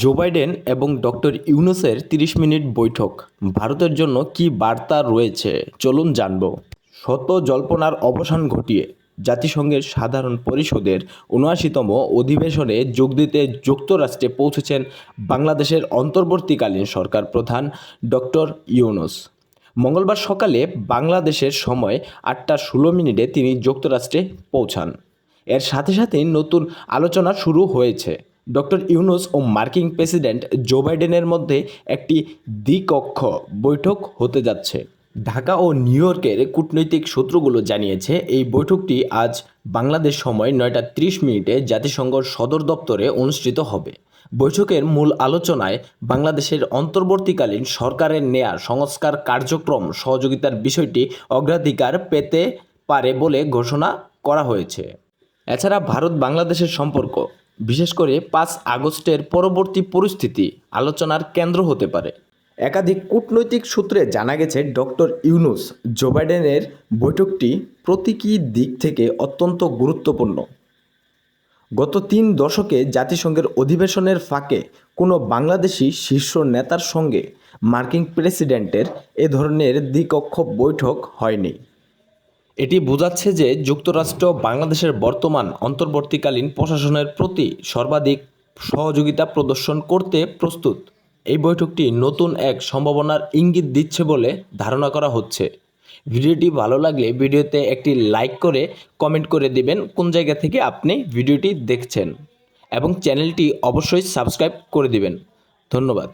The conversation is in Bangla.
জো বাইডেন এবং ডক্টর ইউনুসের তিরিশ মিনিট বৈঠক। ভারতের জন্য কি বার্তা রয়েছে? চলুন জানব। শত জল্পনার অবসান ঘটিয়ে জাতিসংঘের সাধারণ পরিষদের উনআশিতম অধিবেশনে যোগ দিতে যুক্তরাষ্ট্রে পৌঁছেছেন বাংলাদেশের অন্তর্বর্তীকালীন সরকার প্রধান ডক্টর ইউনুস মঙ্গলবার সকালে বাংলাদেশের সময় আটটা ষোলো মিনিটে তিনি যুক্তরাষ্ট্রে পৌঁছান। এর সাথে সাথেই নতুন আলোচনা শুরু হয়েছে। ডক্টর ইউনুস ও মার্কিন প্রেসিডেন্ট জো বাইডেনের মধ্যে একটি দ্বিকক্ষ বৈঠক হতে যাচ্ছে। ঢাকা ও নিউ ইয়র্কের কূটনৈতিক সূত্রগুলো জানিয়েছে, এই বৈঠকটি আজ বাংলাদেশ সময় নয়টা ত্রিশ মিনিটে জাতিসংঘ সদর দপ্তরে অনুষ্ঠিত হবে। বৈঠকের মূল আলোচনায় বাংলাদেশের অন্তর্বর্তীকালীন সরকারের নেয়ার সংস্কার কার্যক্রম সহযোগিতার বিষয়টি অগ্রাধিকার পেতে পারে বলে ঘোষণা করা হয়েছে। এছাড়া ভারত বাংলাদেশের সম্পর্ক বিশেষ করে পাঁচ আগস্টের পরবর্তী পরিস্থিতি আলোচনার কেন্দ্র হতে পারে। একাধিক কূটনৈতিক সূত্রে জানা গেছে, ডক্টর ইউনুস জো বাইডেনের বৈঠকটি প্রতীকী দিক থেকে অত্যন্ত গুরুত্বপূর্ণ। গত তিন দশকে জাতিসংঘের অধিবেশনের ফাঁকে কোনো বাংলাদেশি শীর্ষ নেতার সঙ্গে মার্কিন প্রেসিডেন্টের এ ধরনের দ্বিকক্ষ বৈঠক হয়নি। এটি বোঝাচ্ছে যে যুক্তরাষ্ট্র বাংলাদেশের বর্তমান অন্তর্বর্তীকালীন প্রশাসনের প্রতি সর্বাধিক সহযোগিতা প্রদর্শন করতে প্রস্তুত। এই বৈঠকটি নতুন এক সম্ভাবনার ইঙ্গিত দিচ্ছে বলে ধারণা করা হচ্ছে। ভিডিওটি ভালো লাগলে ভিডিওতে একটি লাইক করে কমেন্ট করে দিবেন কোন জায়গা থেকে আপনি ভিডিওটি দেখছেন। এবং চ্যানেলটি অবশ্যই সাবস্ক্রাইব করে দিবেন। ধন্যবাদ।